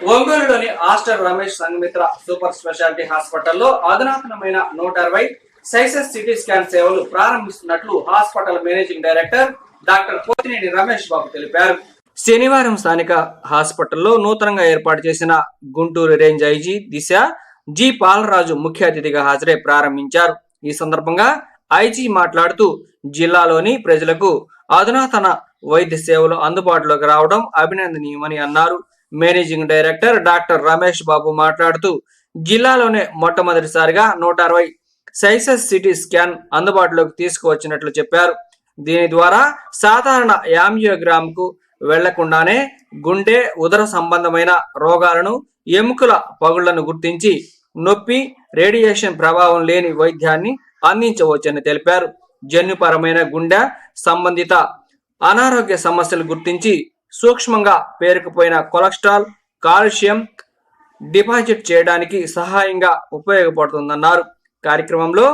ఒంగోలులోని Aster Ramesh Sanghamitra super speciality హాస్పిటల్లో అధునాతనమైన నూట అరవై సైసెస్ సిటీ స్కాన్ సేవలు ప్రారంభిస్తున్నట్లు hospital managing director doctor Pothineni Ramesh Babu తెలిపారు. శనివారం స్థానిక హాస్పిటల్లో నూతనంగా ఏర్పాటు చేసిన గుంటూరు రేంజ్ ఐజీ దిశ జి పాలరాజు ముఖ్య అతిథిగా హాజరై ప్రారంభించారు. ఈ సందర్భంగా ఐజీ మాట్లాడుతూ జిల్లాలోని ప్రజలకు అధునాతన వైద్య సేవలు అందుబాటులోకి రావడం అభినందనీయమని అన్నారు. Managing director doctor Ramesh Babu మాట్లాడుతూ జిల్లాలోనే మొట్టమొదటిసారిగా నూట అరవై సైసెస్ సిటీ స్కాన్ అందుబాటులోకి తీసుకువచ్చినట్లు చెప్పారు. దీని ద్వారా సాధారణ యాంజియోగ్రామ్కు వెళ్ళకుండానే గుండె ఉదర సంబంధమైన రోగాలను ఎముకల పగుళ్ళను గుర్తించి నొప్పి రేడియేషన్ ప్రభావం లేని వైద్యాన్ని అందించవచ్చని తెలిపారు. జన్యుపరమైన గుండె సంబంధిత అనారోగ్య సమస్యలు గుర్తించి సూక్ష్మంగా పేరుకుపోయిన కొలెస్ట్రాల్ కాల్షియం డిపాజిట్ చేయడానికి సహాయంగా ఉపయోగపడుతుందన్నారు కార్యక్రమంలో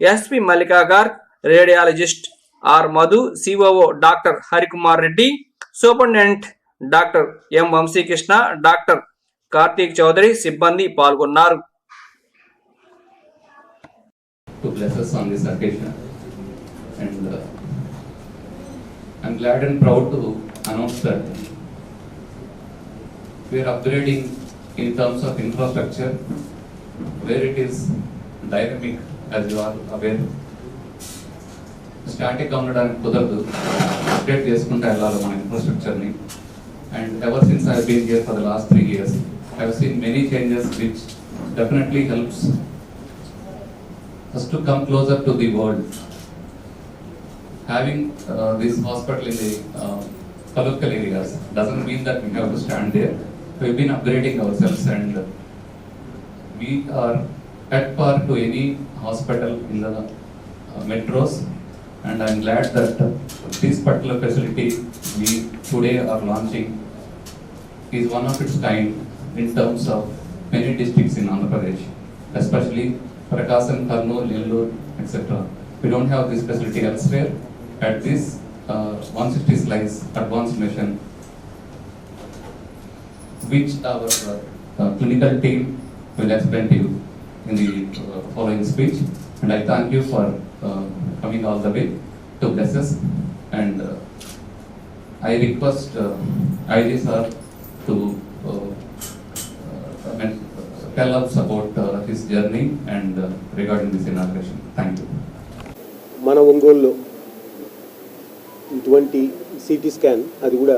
SP Mallika Garg radiologist R Madhu COO doctor Harikumar Reddy superintendent doctor M Vamsikrishna doctor Karthik Chowdary సిబ్బంది పాల్గొన్నారు to bless us on this occasion. And uh, I'm glad and proud to announce that we are upgrading in terms of infrastructure where it is dynamic, as you are aware. Static ఉండడానికి కుదరదు update చేసుకుంటూ వెళ్ళాలి మన ఇన్ఫ్రాస్ట్రక్చర్ని and ever since I been here for the last three years I seen many changes which definitely helps first to come closer to the world. Having uh, this hospital in the uh, colloquial areas doesn't mean that we have to stand there. We've been upgrading ourselves and we are at par to any hospital in the uh, metros. And I'm glad that this particular facility we today are launching is one of its kind in terms of many districts in Andhra Pradesh, especially Prakasam, Karnool, Nellore, etc. We don't have this facility elsewhere. At this uh, 160 slice advanced machine, which our uh, uh, clinical team will explain to you in the uh, following speech. And I thank you for uh, coming all the way to bless us. And uh, I request uh, IG sir to uh, uh, tell us about uh, his journey and uh, regarding this inauguration. Thank you. మన ఒంగోలులో అటువంటి CT scan అది కూడా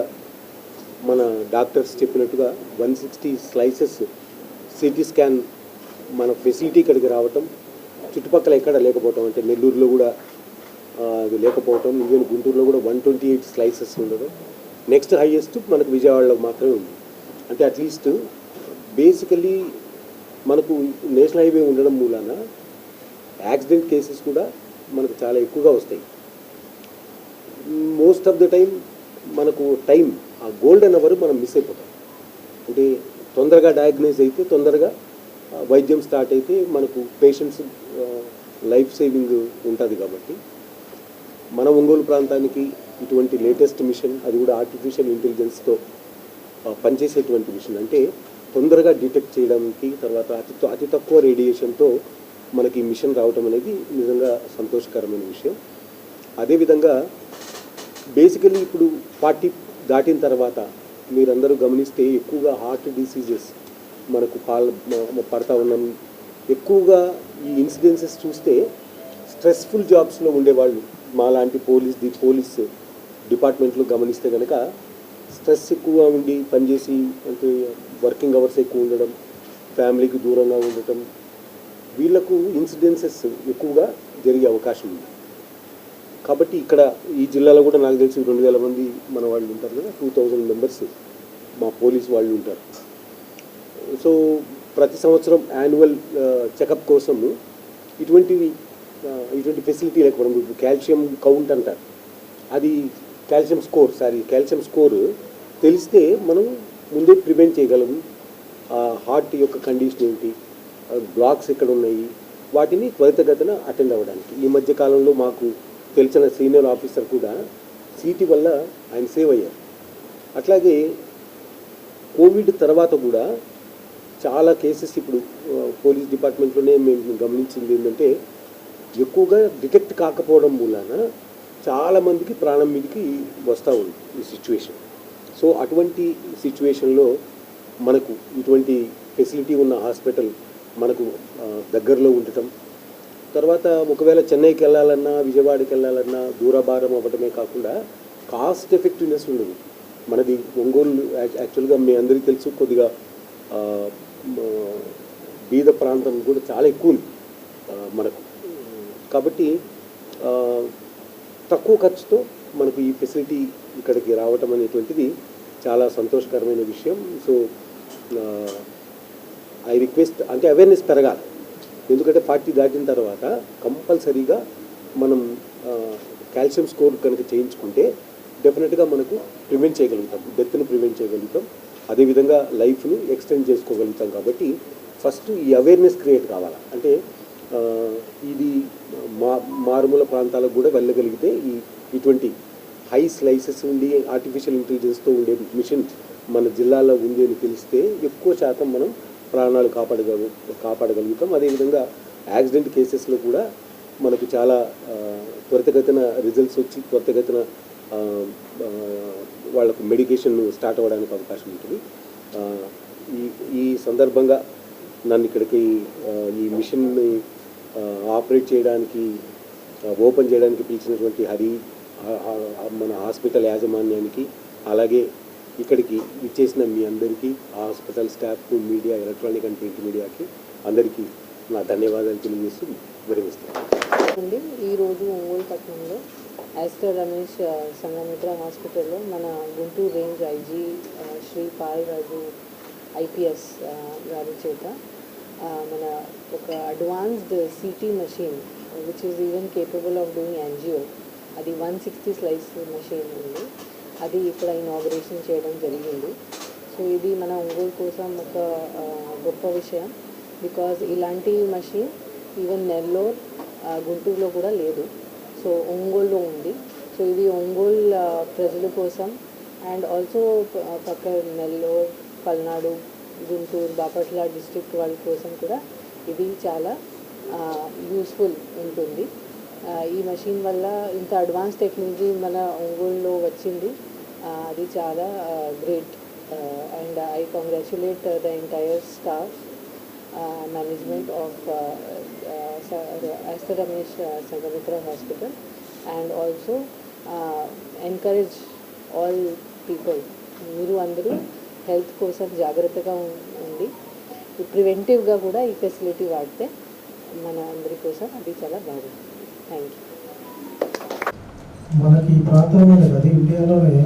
మన doctors చెప్పినట్టుగా one sixty slices CT scan మన facility ఇక్కడికి రావటం చుట్టుపక్కల ఎక్కడ లేకపోవటం అంటే నెల్లూరులో కూడా అది లేకపోవటం ఈవెన్ గుంటూరులో కూడా వన్ ట్వంటీ ఎయిట్ స్లైసెస్ ఉండడం నెక్స్ట్ హైయెస్ట్ మనకు విజయవాడలో మాత్రమే ఉంది. అంటే అట్లీస్ట్ బేసికలీ మనకు నేషనల్ హైవే ఉండడం మూలాన యాక్సిడెంట్ కేసెస్ కూడా మనకు చాలా ఎక్కువగా వస్తాయి. మోస్ట్ ఆఫ్ ద టైం మనకు టైం ఆ గోల్డెన్ అవర్ మనం మిస్ అయిపోతాం. అంటే తొందరగా డయాగ్నైజ్ అయితే తొందరగా వైద్యం స్టార్ట్ అయితే మనకు పేషెంట్స్ లైఫ్ సేవింగ్ ఉంటుంది కాబట్టి. మన ఒంగోలు ప్రాంతానికి ఇటువంటి లేటెస్ట్ మిషన్ అది కూడా ఆర్టిఫిషియల్ ఇంటెలిజెన్స్తో పనిచేసేటువంటి మిషన్ అంటే తొందరగా డిటెక్ట్ చేయడానికి తర్వాత అతి అతి తక్కువ రేడియేషన్తో మనకి మిషన్ రావటం అనేది నిజంగా సంతోషకరమైన విషయం. అదేవిధంగా బేసికలీ ఇప్పుడు ఫార్టీ దాటిన తర్వాత మీరందరూ గమనిస్తే ఎక్కువగా హార్ట్ డిసీజెస్ మనకు పాల పడతా ఉన్నాం. ఎక్కువగా ఈ ఇన్సిడెన్సెస్ చూస్తే స్ట్రెస్ఫుల్ జాబ్స్లో ఉండేవాళ్ళు. మాలాంటి పోలీస్ ది పోలీస్ డిపార్ట్మెంట్లో గమనిస్తే కనుక స్ట్రెస్ ఎక్కువగా ఉండి పనిచేసి అంటే వర్కింగ్ అవర్స్ ఎక్కువ ఉండడం ఫ్యామిలీకి దూరంగా ఉండటం వీళ్ళకు ఇన్సిడెన్సెస్ ఎక్కువగా జరిగే అవకాశం ఉంది. కాబట్టి ఇక్కడ ఈ జిల్లాలో కూడా నాకు తెలిసి రెండు వేల మంది మన వాళ్ళు ఉంటారు కదా టూ థౌజండ్ మెంబర్స్ మా పోలీస్ వాళ్ళు ఉంటారు. సో ప్రతి సంవత్సరం యాన్యువల్ చెకప్ కోసము ఇటువంటివి uh, ఇటువంటి ఫెసిలిటీ లేకపోవడం ఇప్పుడు కాల్షియం కౌంట్ అంటారు. అది calcium score sorry calcium score తెలిస్తే మనం ముందే ప్రివెంట్ చేయగలము ఆ హార్ట్ యొక్క కండిషన్ ఏంటి బ్లాక్స్ ఎక్కడ ఉన్నాయి వాటిని త్వరితగతిన అటెండ్ అవ్వడానికి. ఈ మధ్య కాలంలో మాకు తెలిసిన సీనియర్ ఆఫీసర్ కూడా సీటీ వల్ల ఆయన సేవ్ అయ్యారు. అట్లాగే కోవిడ్ తర్వాత కూడా చాలా కేసెస్ ఇప్పుడు పోలీస్ డిపార్ట్మెంట్లోనే మేము గమనించింది ఏంటంటే ఎక్కువగా డిటెక్ట్ కాకపోవడం మూలాన చాలామందికి ప్రాణం మీదకి వస్తూ ఉంది ఈ సిచ్యువేషన్. సో అటువంటి సిచ్యువేషన్లో మనకు ఇటువంటి ఫెసిలిటీ ఉన్న హాస్పిటల్ మనకు దగ్గరలో ఉండటం తర్వాత ఒకవేళ చెన్నైకి వెళ్ళాలన్నా విజయవాడకి వెళ్ళాలన్నా దూరభారం అవ్వడమే కాకుండా కాస్ట్ ఎఫెక్టివ్నెస్ ఉండదు. మనది ఒంగోలు యాక్చువల్గా మీ అందరికీ తెలుసు కొద్దిగా బీద ప్రాంతం కూడా చాలా ఎక్కువ ఉంది. మనకు. కాబట్టి తక్కువ ఖర్చుతో మనకు ఈ ఫెసిలిటీ ఇక్కడికి రావటం అనేటువంటిది చాలా సంతోషకరమైన విషయం. సో ఐ రిక్వెస్ట్ అంటే అవేర్నెస్ పెరగాలి. ఎందుకంటే ఫార్టీ దాటిన తర్వాత కంపల్సరీగా మనం కాల్షియం స్కోర్ కనుక చేయించుకుంటే డెఫినెట్గా మనకు ప్రివెంట్ చేయగలుగుతాం. డెత్ని ప్రివెంట్ చేయగలుగుతాం. అదేవిధంగా లైఫ్ని ఎక్స్టెండ్ చేసుకోగలుగుతాం కాబట్టి ఫస్ట్ ఈ అవేర్నెస్ క్రియేట్ కావాలి? అంటే ఇది మా మారుమూల ప్రాంతాలకు కూడా వెళ్ళగలిగితే ఈ ఇటువంటి హై స్లైసెస్ ఉండి ఆర్టిఫిషియల్ ఇంటెలిజెన్స్తో ఉండే మిషన్ మన జిల్లాలో ఉంది అని తెలిస్తే ఎక్కువ శాతం మనం ప్రాణాలు కాపాడగలు కాపాడగలుగుతాం. అదేవిధంగా యాక్సిడెంట్ కేసెస్లో కూడా మనకు చాలా త్వరితగతిన రిజల్ట్స్ వచ్చి త్వరితగతిన వాళ్ళకు మెడికేషన్ స్టార్ట్ అవ్వడానికి అవకాశం ఉంటుంది. ఈ ఈ సందర్భంగా నన్ను ఇక్కడికి ఈ మిషన్ని ఆపరేట్ చేయడానికి ఓపెన్ చేయడానికి పిలిచినటువంటి హరి మన హాస్పిటల్ యాజమాన్యానికి అలాగే ఇక్కడికి ఇచ్చేసిన మీ అందరికీ ఆ హాస్పిటల్ స్టాఫ్కు మీడియా ఎలక్ట్రానిక్ అండ్ ప్రింట్ మీడియాకి అందరికీ నా ధన్యవాదాలు తెలియజేస్తూ విరమిస్తాను అండి ఈరోజు ఒంగోలు పట్టణంలో యాస్టర్ రమేష్ సంగమిత్ర హాస్పిటల్లో మన Guntur range IG Shri Pal Raju IPS గారి చేత మన ఒక advanced CT machine which is even capable of doing angio అది వన్ సిక్స్టీ స్లైస్ మెషిన్ ఉంది. అది ఇక్కడ ఇనాగరేషన్ చేయడం జరిగింది. సో ఇది మన ఒంగోలు కోసం ఒక గొప్ప విషయం. బికాజ్ ఇలాంటి మషిన్ ఈవెన్ నెల్లూరు గుంటూరులో కూడా లేదు. సో ఒంగోలులో ఉంది. సో ఇది ఒంగోలు ప్రజల కోసం. అండ్ ఆల్సో పక్క నెల్లూరు పల్నాడు గుంటూరు బాపట్ల డిస్ట్రిక్ట్ వాళ్ళ కోసం కూడా ఇది చాలా యూస్ఫుల్ ఉంటుంది. ఈ మషిన్ వల్ల ఇంత అడ్వాన్స్ టెక్నాలజీ మన ఒంగోలులో వచ్చింది. అది చాలా great and I congratulate the entire staff management of of Ramesh uh, hospital and Ramesh uh, Sangamitra Hospital. And also uh, encourage all people మీరు అందరూ హెల్త్ కోసం జాగ్రత్తగా ఉండి ప్రివెంటివ్గా కూడా ఈ ఫెసిలిటీ వాడితే మన అందరి కోసం అది చాలా బాగుంది థ్యాంక్ యూ మనకి ఈ అది ఇండియాలోనే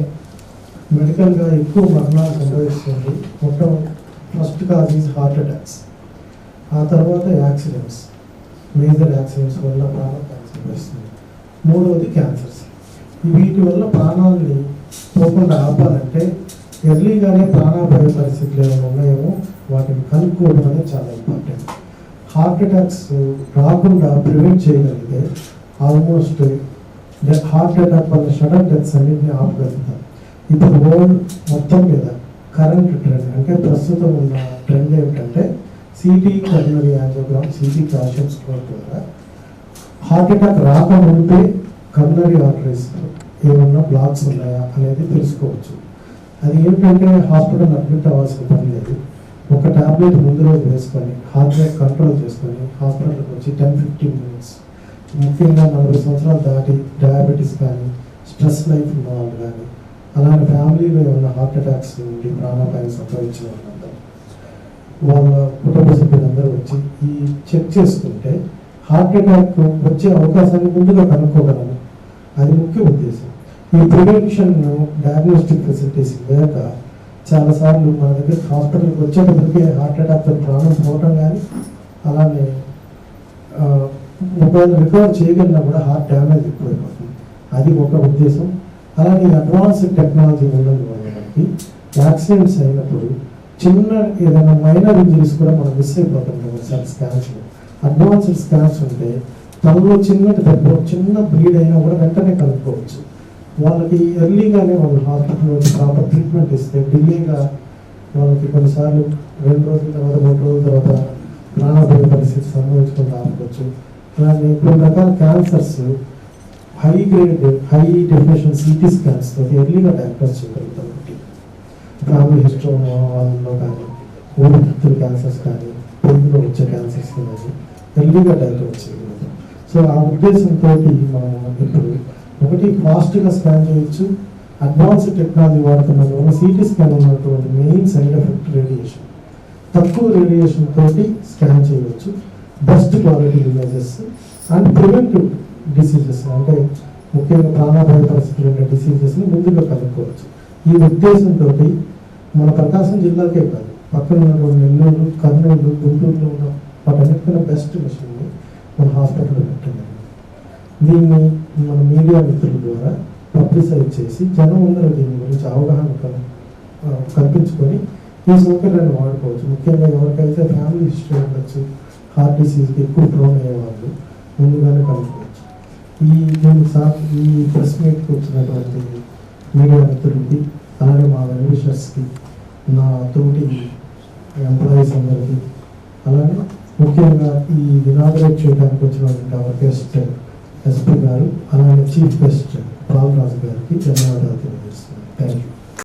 మెడికల్గా ఎక్కువ మరణాలు సంభవిస్తుంది. మొత్తం first cause is heart attacks. ఆ తర్వాత యాక్సిడెంట్స్. మేజర్ యాక్సిడెంట్స్ వల్ల ప్రాణాలు సంభవిస్తుంది. మూడవది క్యాన్సర్స్. వీటి వల్ల ప్రాణాలని పోకుండా ఆపాలంటే ఎర్లీగానే ప్రాణాపాయ పరిస్థితులు ఏమైనా ఉన్నాయేమో వాటిని కనుక్కోవడం అనేది చాలా ఇంపార్టెంట్. హార్ట్ అటాక్స్ రాకుండా ప్రివెంట్ చేయగలిగితే ఆల్మోస్ట్ హార్ట్ అటాక్ వల్ల షడన్ డెత్స్ అన్నింటినీ ఆపగలుగుతాం ఇప్పుడు వరల్డ్ మొత్తం మీద కరెంట్ ట్రెండ్ అంటే ప్రస్తుతం ఉన్న ట్రెండ్ ఏమిటంటే C T coronary angiogram C T calcium score ద్వారా హార్ట్ అటాక్ రాకముందే కర్నరీ ఆర్టరీస్ ఏమన్నా బ్లాక్స్ ఉన్నాయా అనేది తెలుసుకోవచ్చు. అది ఏంటంటే హాస్పిటల్ అడ్మిట్ అవ్వాల్సిన పని లేదు. ఒక టాబ్లెట్ ముందు రోజు వేసుకొని హార్ట్ రేట్ కంట్రోల్ చేసుకొని హాస్పిటల్కి వచ్చి టెన్ ఫిఫ్టీన్ మినిట్స్ ముఖ్యంగా నలభై సంవత్సరాలు దాటి డయాబెటీస్ కానీ స్ట్రెస్ లైఫ్ ఉన్న వాళ్ళు కానీ అలాంటి ఫ్యామిలీలో ఏమైనా హార్ట్ అటాక్స్ ఉండి ప్రాణాపాయం సంభవించిన వాళ్ళందరూ వాళ్ళ కుటుంబ సభ్యులందరూ వచ్చి ఈ చెక్ చేసుకుంటే హార్ట్ అటాక్ వచ్చే అవకాశాన్ని ముందుగా కనుక్కోగలము. అది ముఖ్య ఉద్దేశం. ఈ ప్రివెన్షన్ డయాగ్నోస్టిక్ ఫెసిలిటీస్ లేక చాలాసార్లు మన దగ్గర హాస్పిటల్కి వచ్చేటప్పటికే హార్ట్ అటాక్తో ప్రాణం పోవటం కానీ అలానే ఒకవేళ రికవర్ చేయగలిగినా కూడా హార్ట్ డ్యామేజ్ ఎక్కువైపోతుంది. అది ఒక ఉద్దేశం. అలాగే అడ్వాన్స్డ్ టెక్నాలజీ ఉన్నందువల్ల మనకి యాక్సిడెంట్స్ అయినప్పుడు చిన్న ఏదైనా మైనర్ ఇంజరీస్ కూడా మనం మిస్ అయిపోతుంటాం ఒకసారి స్కాన్స్లో అడ్వాన్స్డ్ స్కాన్స్ ఉంటే తనలో చిన్నటి దెబ్బ చిన్న బ్లీడ్ అయినా కూడా వెంటనే కనుక్కోవచ్చు వాళ్ళకి ఎర్లీగానే వాళ్ళు హాస్పిటల్లో ప్రాపర్ ట్రీట్మెంట్ ఇస్తే డిలేగా వాళ్ళకి కొన్నిసార్లు రెండు రోజుల తర్వాత మూడు రోజుల తర్వాత ప్రాణాపాయ పరిస్థితి సంభవించుకుని రాకపోవచ్చు అలాగే కొన్ని రకాల cancers high grade high definition CT scans తోటి ఎర్లీగా డయాగ్నోస్ చేయగలుగుతాం ఒకటి ఫ్యామిలీ వాళ్ళలో కానీ ఊపిరితిత్తుల క్యాన్సర్స్ కానీ పెరుగులో వచ్చే క్యాన్సర్స్ కానీ ఎర్లీగా డయాగ్నోస్ చేయగలుగుతాం సో ఆ ఉద్దేశంతో మనం ఇప్పుడు ఒకటి ఫాస్ట్గా స్కాన్ చేయొచ్చు. అడ్వాన్స్ టెక్నాలజీ వాడుతున్న వల్ల సిటీ స్కాన్ ఉన్నటువంటి మెయిన్ సైడ్ ఎఫెక్ట్ రేడియేషన్ తక్కువ రేడియేషన్ తోటి స్కాన్ చేయవచ్చు best quality images and preventive diseases అంటే ముఖ్యంగా ప్రాణాపాయ పరిస్థితులు ఉన్న డిసీజెస్ని ముందుగా కనుక్కోవచ్చు. ఈ ఉద్దేశంతో మన ప్రకాశం జిల్లాకే కాదు పక్కన ఉన్నటువంటి నెల్లూరు కర్నూలు గుంటూరులో ఉన్న వాటన్నిటికన్నా బెస్ట్ మిషన్ని మన హాస్పిటల్లో పెట్టింది. దీన్ని మన మీడియా మిత్రుల ద్వారా పబ్లిసైజ్ చేసి జనం అందరూ దీని గురించి అవగాహన కల్- కల్పించుకొని ఈ సౌకర్యాన్ని వాడుకోవచ్చు. ముఖ్యంగా ఎవరికైతే ఫ్యామిలీ హిస్టరీ ఉండొచ్చు హార్ట్ డిసీజ్కి ఎక్కువ ప్రోన్ అయ్యేవాళ్ళు ముందుగానే కనుక్కోవచ్చు ఈ మూడు సా ఈ ప్రెస్ మీట్కి వచ్చినటువంటి మీడియా మిత్రులకి అలాగే మా వెల్విషర్స్కి నా తోటి ఎంప్లాయీస్ అందరికీ అలాగే ముఖ్యంగా ఈ ఇనాగరేట్ చేయడానికి వచ్చినటువంటి అవర్ గెస్ట్ ఎస్పీ గారు అలాగే చీఫ్ గెస్ట్ పాల్ రాజు గారికి ధన్యవాదాలు తెలియజేస్తున్నాను. Thank you